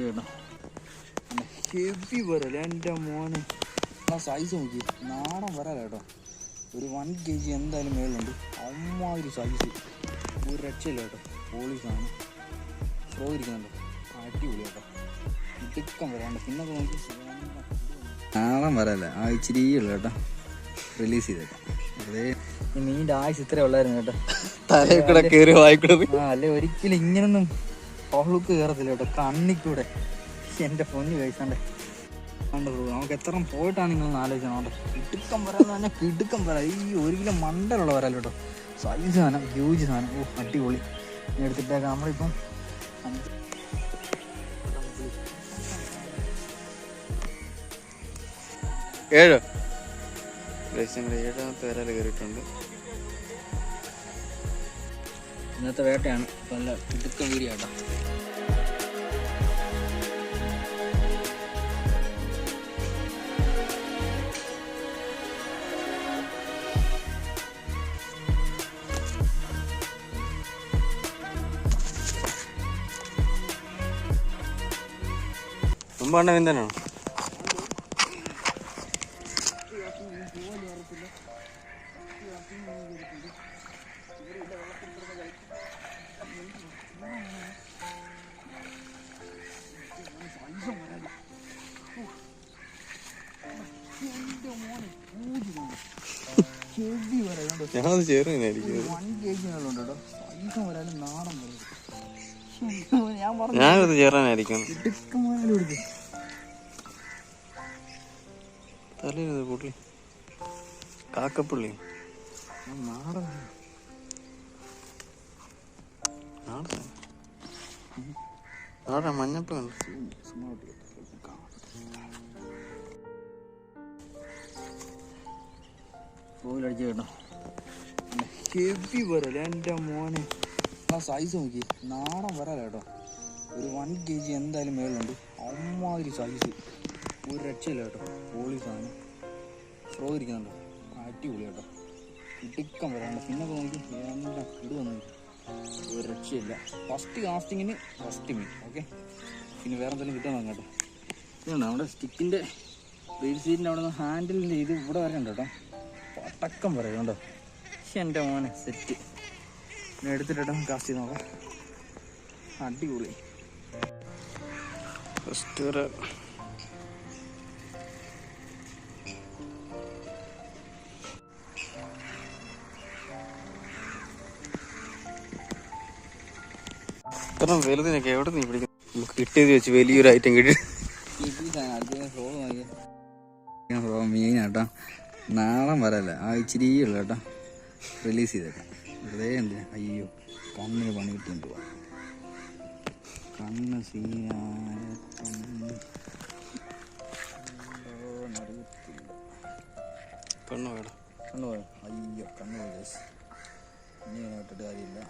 കേട്ടോ ഹെവി വരല. എന്റെ മോനെ. ആ സൈസ് നോക്കി നാടൻ വരാല കേട്ടോ. ഒരു വൺ കെ ജി എന്തായാലും മേലുണ്ട് അമ്മാതിരി സൈസ് ഒരു രക്ഷയില്ല കേട്ടോ സ്ലോ ഇരിക്കുന്നുണ്ട്. അടിപൊളി കേട്ടോ ഇടുക്കം വരാണ്ട്. പിന്നെ നോക്കി നാളെ വരല്ല ആ ഇച്ചിരി ഉള്ളു കേട്ടോ. റിലീസ് ചെയ്തേക്കാം. വെറുതെ ഈ മീനിന്റെ ആയുസ് ഇത്രേ ഉള്ളായിരുന്നു കേട്ടോ. തലയിൽ കൂടെ കയറി വായിക്കൂടെ ആ അല്ലെ? ഒരിക്കലും ഇങ്ങനൊന്നും പഹ്ലുക്ക് കയറത്തില്ല കേട്ടോ കണ്ണിക്കൂടെ. എന്റെ പൊന്ന് കഴിച്ചാണ്ടേ നമുക്ക് എത്ര പോയിട്ടാണ് നിങ്ങളൊന്ന് ആലോചിക്കണം കിടുക്കം വരാന്ന് പറഞ്ഞാൽ കിടുക്കം പറയാം ഈ ഒരു കിലോ മണ്ടലുള്ള വരാലോ കേട്ടോ. സൈസ് സാധനം ഹ്യൂജ് സാധനം. ഓ അടിപൊളി. എടുത്തിട്ടേക്കാം നമ്മളിപ്പം ഏഴ്. ഏഴാമത്തെ വരാൽ കയറിയിട്ടുണ്ട്. ഇന്നത്തെ വേട്ടയാണ്. നല്ല ഇടുക്കം വീഡിയോ കേട്ടോ ഞാൻ ഞാനത് ചേരാനായിരിക്കും തലേ പുള്ളി കാക്കപ്പുള്ളി. നാടൻ. നാളെ. മഞ്ഞപ്പ ഫോയിലടിച്ച് കേട്ടോ. ഹെവി വരല. എന്റെ മോനെ. ആ സൈസ് നോക്കി നാടൻ വരാല കേട്ടോ. ഒരു വൺ കെ ജി എന്തായാലും മേലുണ്ട് അമ്മാതിരി സൈസ് ഒരു രക്ഷയില്ല കേട്ടോ പോളീസാണ് ഫ്രോ ഇരിക്കുന്നുണ്ടോ. അടിപൊളി കേട്ടോ. ഇടുക്കം വരാണ്ട് പിന്നെ നോക്കി. ഒരു രക്ഷയില്ല. ഫസ്റ്റ് കാസ്റ്റിങ്ങിന് ഫസ്റ്റ് മീൻ ഓക്കെ പിന്നെ വേറെ എന്തെങ്കിലും കിട്ടാൻ നോക്കാം കേട്ടോ ഇതുണ്ട് നമ്മുടെ സ്റ്റിക്കിന്റെ റീൽ സീറ്റിന്റെ അവിടെ നിന്ന് ഹാൻഡിലിന്റെ ഇത് ഇവിടെ വരെ ഉണ്ട് കേട്ടോ. പട്ടക്കം പറയും കേട്ടോ പക്ഷെ എന്റെ മോനെ സെറ്റ് എടുത്തിട്ടോ കാസ്റ്റ് ചെയ്ത് നോക്കാം. അടിപൊളി. ഫസ്റ്റ് ഇത്ര വലുതിനൊക്കെ എവിടെ നീ പിടിക്കും? നമുക്ക് കിട്ടിയത് വെച്ച് വലിയൊരു ഐറ്റം കിട്ടി. മീനാട്ടോ. നാളെ വരല്ല. ആ ഇച്ചിരി ഉള്ളു കേട്ടോ. റിലീസ് ചെയ്തേക്കാം. വെറുതെ എന്ത്? അയ്യോ കണ്ണിന് പണി കിട്ടിയിട്ട് പോവാ കണ്ണ് സീനായ കണ്ണ്. വേണം കണ്ണ് പോയോ? അയ്യോ കണ്ണ് പോയി. ഇനി ഇതിനെ വിട്ടിട്ട് കാര്യമില്ല.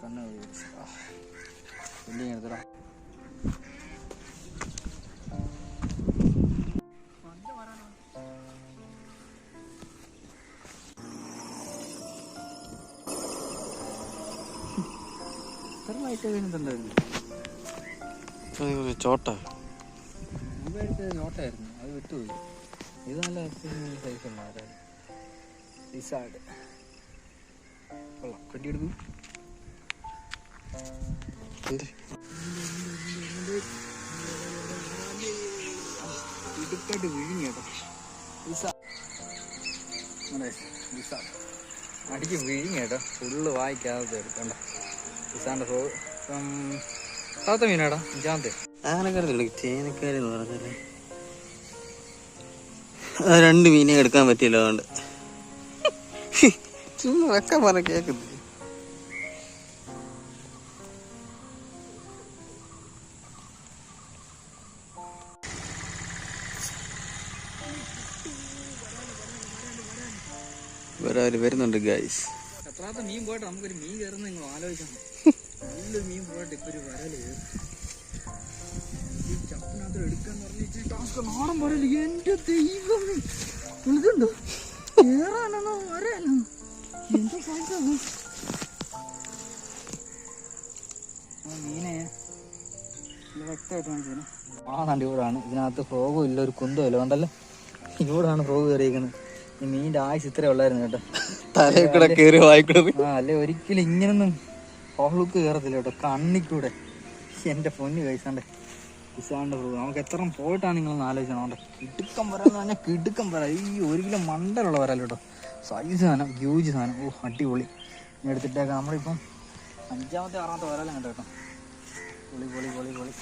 കണ്ണ് ചോട്ട ചോട്ടായിരുന്നു അത് വിട്ടുപോയി. ഇത് നല്ല സൈസ് ഡിസാഡ് കൊള്ളാം കെട്ടിയെടുക്കും ഇടുക്കായിട്ട് കേട്ടോ. അടിക്ക് കേട്ടോ. ഫുള്ള് വായിക്കാതെ എടുക്കണ്ട. ഇസാന്റെ സോ സാത്ത മീനാടാ അഞ്ചാമത്തെ ആനക്കാരത്തില്ല ചേനക്കാരി എന്ന് പറഞ്ഞല്ലേ രണ്ട് മീനെ എടുക്കാൻ പറ്റില്ല അതുകൊണ്ട്. വെക്കാൻ പറഞ്ഞ കേക്കുന്നു. വരാൽ വരുന്നുണ്ട് ഗൈസ് എത്രാത്ത മീൻ പോയിട്ട് നമുക്കൊരു മീൻ കയറുന്ന നിങ്ങൾ ആലോചിക്കണം. നല്ല മീൻ പോയിട്ട് ഇപ്പൊ ഒരു വരൽ ചപ്പിനകത്ത് എടുക്കാന്ന് പറഞ്ഞ ടാസ്ക് നാടൻ വരൽ എന്റെ ദൈവം ഇതുണ്ടോ ആ നണ്ടി ഇവിടാണ് ഇതിനകത്ത് ഫ്രോഗും ഇല്ല ഒരു കുന്തവും ഇല്ല. കണ്ടല്ലോ? ഇവിടാണ് ഫ്രോഗ് കയറിയിരിക്കുന്നത്. ഈ മീനിന്റെ ആയുസ് ഇത്രേ ഉള്ളായിരുന്നു കേട്ടോ. തലയിൽ കൂടെ കയറി വായിക്കൂടെ ആ അല്ലെ? ഒരിക്കലും ഇങ്ങനൊന്നും ഹോളുക്ക് കയറത്തില്ല കേട്ടോ. കണ്ണിക്കൂടെ. എന്റെ പൊന്ന് കഴിച്ചാണ്ടേ ഇസാണ്ട് ഫ്രോഗ് നമുക്ക് എത്ര പോയിട്ടാണ് നിങ്ങളൊന്ന് ആലോചിക്കണം കിടുക്കം വരാന്ന് പറഞ്ഞാൽ കിടുക്കം വരാ ഈ ഒരു കിലോ മണ്ടലുള്ള വരാല്ലോ കേട്ടോ. സൈസ് സാധനം ഹ്യൂജ് സാധനം. ഓ അടിപൊളി. എടുത്തിട്ടേക്കാം. നമ്മളിപ്പം അഞ്ചാമത്തെ ആറാമത്തെ വരാലും കണ്ടോ കേട്ടോ? പൊളി പൊളി പൊളി പൊളി.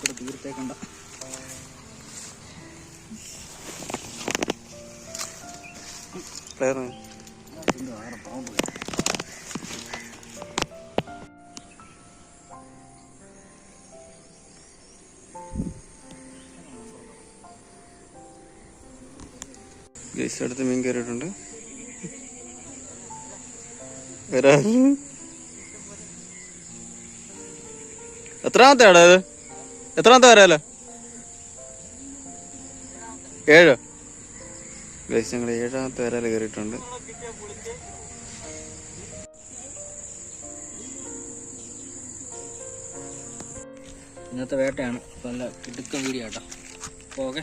കൂടെ തീർത്തേക്കണ്ട വേറെ? പാമ്പ് ഗൈസ് അടുത്ത് മീൻ കയറിയിട്ടുണ്ട്. വരാറ് എത്രാമത്തെ ആടാ ഇത്? എത്രാമത്തെ വരാലോ ഏഴോ. ഗൈസ് ഞങ്ങൾ ഏഴാമത്തെ വരാൽ കയറിയിട്ടുണ്ട്. ഇന്നത്തെ വേട്ടയാണ്. നല്ല കിടുക്കം വീഡിയോ കേട്ടോ ഓക്കെ.